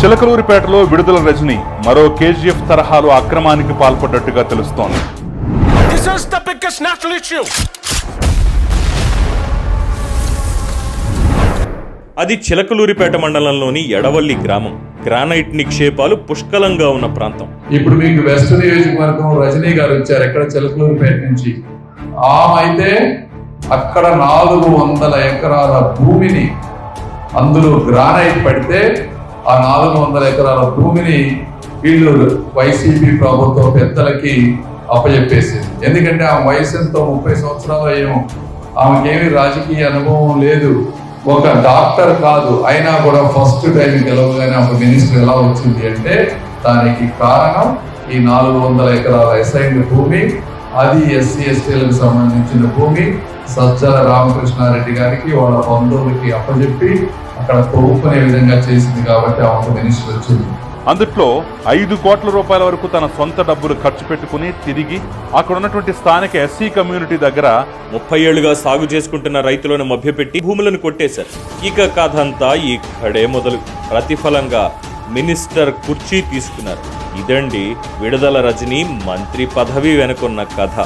చిలకలూరిపేటలో విడుదల రజని మరో కేజీఎఫ్ తరహాలో అక్రమానికి పాల్పడ్డట్టుగా తెలుస్తోంది. అది చిలకలూరిపేట మండలంలోని ఎడవల్లి గ్రామం. గ్రానైట్ నిక్షేపాలు పుష్కలంగా ఉన్న ప్రాంతం. ఇప్పుడు మీకు వెస్ట్ నియోజకవర్గం రజనీ గారు వచ్చారు ఎక్కడ? చిలకలూరుపేట నుంచి. ఆమె అయితే అక్కడ నాలుగు వందల ఎకరాల భూమిని అందులో గ్రానైట్ పడితే ఆ నాలుగు వందల ఎకరాల భూమిని వీళ్ళు వైసీపీ ప్రభుత్వం పెద్దలకి అప్పచెప్పేసింది ఎందుకంటే ఆమె వయసు ఎంతో ముప్పై సంవత్సరాలు అయ్యాము. ఆమెకేమి రాజకీయ అనుభవం లేదు. ఒక డాక్టర్ కాదు అయినా కూడా ఫస్ట్ టైం గెలవగానే ఒక మినిస్టర్ ఎలా వచ్చింది అంటే దానికి కారణం ఈ నాలుగు వందల ఎకరాల అసైన్డ్ భూమి అది ఎస్సీ ఎస్టీలకు సంబంధించిన భూమి. సజ్జల రామకృష్ణారెడ్డి గారికి వాళ్ళ బంధువులకి అప్పచెప్పి అక్కడ కొనుక్కునే విధంగా చేసింది కాబట్టి ఆమెకు మినిస్టర్ వచ్చింది. అందుట్లో ఐదు కోట్ల రూపాయల వరకు తన సొంత డబ్బులు ఖర్చు పెట్టుకుని తిరిగి అక్కడ ఉన్నటువంటి స్థానిక ఎస్సీ కమ్యూనిటీ దగ్గర ముప్పై ఏళ్ళుగా సాగు చేసుకుంటున్న రైతులను మభ్యపెట్టి భూములను కొట్టేశారు. ఇక కథంతా ఇక్కడే మొదలు. ప్రతిఫలంగా మినిస్టర్ కుర్చీ తీసుకున్నారు. ఇదండి విడుదల రజని మంత్రి పదవి వెనుకున్న కథ.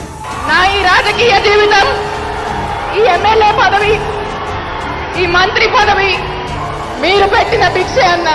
నా ఈ రాజకీయ జీవితం ఈ ఎమ్మెల్యే పదవి ఈ మంత్రి పదవి మీరు పెట్టిన భిక్ష అన్న.